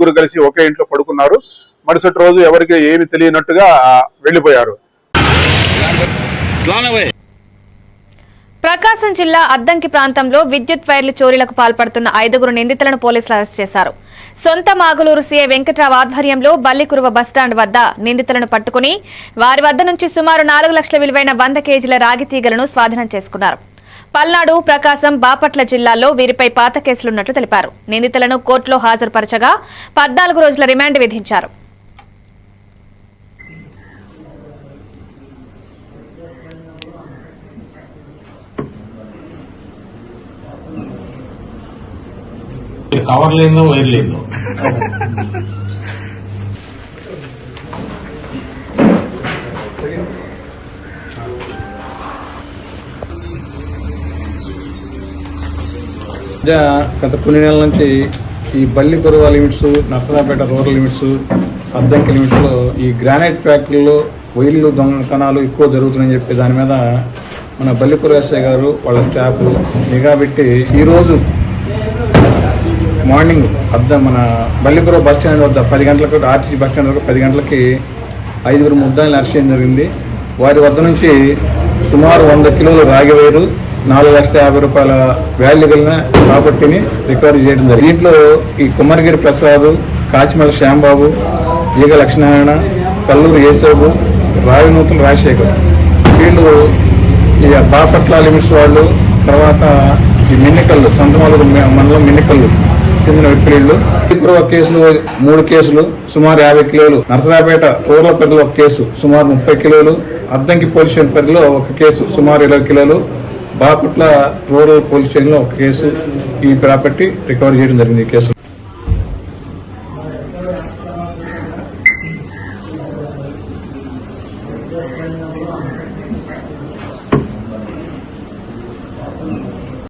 ముగ్గురు కలిసి ఒకే ఇంట్లో పడుకున్నారు. మరుసటి రోజు ఎవరికి ఏమి తెలియనట్టుగా వెళ్ళిపోయారు ప్రకాశం జిల్లా అద్దంకి ప్రాంతంలో విద్యుత్ వైర్లు చోరీలకు పాల్పడుతున్న ఐదుగురు నిందితులను పోలీసులు అరెస్ట్ చేశారు. సొంత మాగులూరు సీఐ వెంకట్రావు ఆధ్వర్యంలో బల్లికురువ బస్టాండ్ వద్ద నిందితులను పట్టుకుని వారి వద్ద నుంచి సుమారు నాలుగు లక్షల విలువైన వంద కేజీల రాగి తీగలను స్వాధీనం చేసుకున్నారు. పల్నాడు ప్రకాశం బాపట్ల జిల్లాల్లో వీరిపై పాత కేసులున్నట్లు తెలిపారు. నిందితులను కోర్టులో హాజరుపరచగా పద్నాలుగు రోజుల రిమాండ్ విధించారు. కవర్ లేదో వైర్ లేదో మధ్య గత కొన్ని నెలల నుంచి ఈ Ballikurava limits Narasaraopet rural limits Addanki లిమిట్స్లో ఈ గ్రానైట్ ఫ్యాక్టరీలో వైర్లు దొంగతనాలు ఎక్కువ జరుగుతున్నాయని చెప్పి దాని మీద మన బల్లి కురవేశ్వర గారు వాళ్ళ స్టాఫ్ నిఘా పెట్టి ఈరోజు మార్నింగ్ అద్ద మన బల్లిపుర బస్ స్టాండ్ వద్ద పది గంటలకు ఆర్టీసీ బస్ స్టాండ్ వరకు పది గంటలకి ఐదుగురు ముద్దాయిలు అరెస్ట్ చేయడం జరిగింది. వారి వద్ద నుంచి సుమారు వంద కిలోలు రాగి వైరు నాలుగు లక్షల యాభై రూపాయల వాల్యూ కలిగిన ప్రాపర్టీని రికవరీ చేయడం జరిగింది. దీంట్లో ఈ కుమ్మరిగిరి ప్రసాద్ కాచిమల శ్యాంబాబు ఈగ లక్ష్మీనారాయణ కల్లూరు యేసోబు రావినూతుల రాజశేఖర్. వీళ్ళు ఈ బాపట్ల లిమిట్స్ వాళ్ళు తర్వాత ఈ మిన్నికల్లు సంతమాలు మండలం మిన్నికల్లు చెందిన వ్యక్తులు ఇప్పుడు ఒక కేసులు మూడు కేసులు సుమారు యాభై కిలోలు. నరసరాపేట రూరల్ పరిధిలో ఒక కేసు సుమారు ముప్పై కిలోలు. అద్దంకి పోలీస్ పరిధిలో ఒక కేసు సుమారు ఇరవై కిలోలు. బాపట్ల రూరల్ పోలీస్ స్టేషన్లో ఒక కేసు ఈ ప్రాపర్టీ రికవర్ చేయడం జరిగింది ఈ కేసు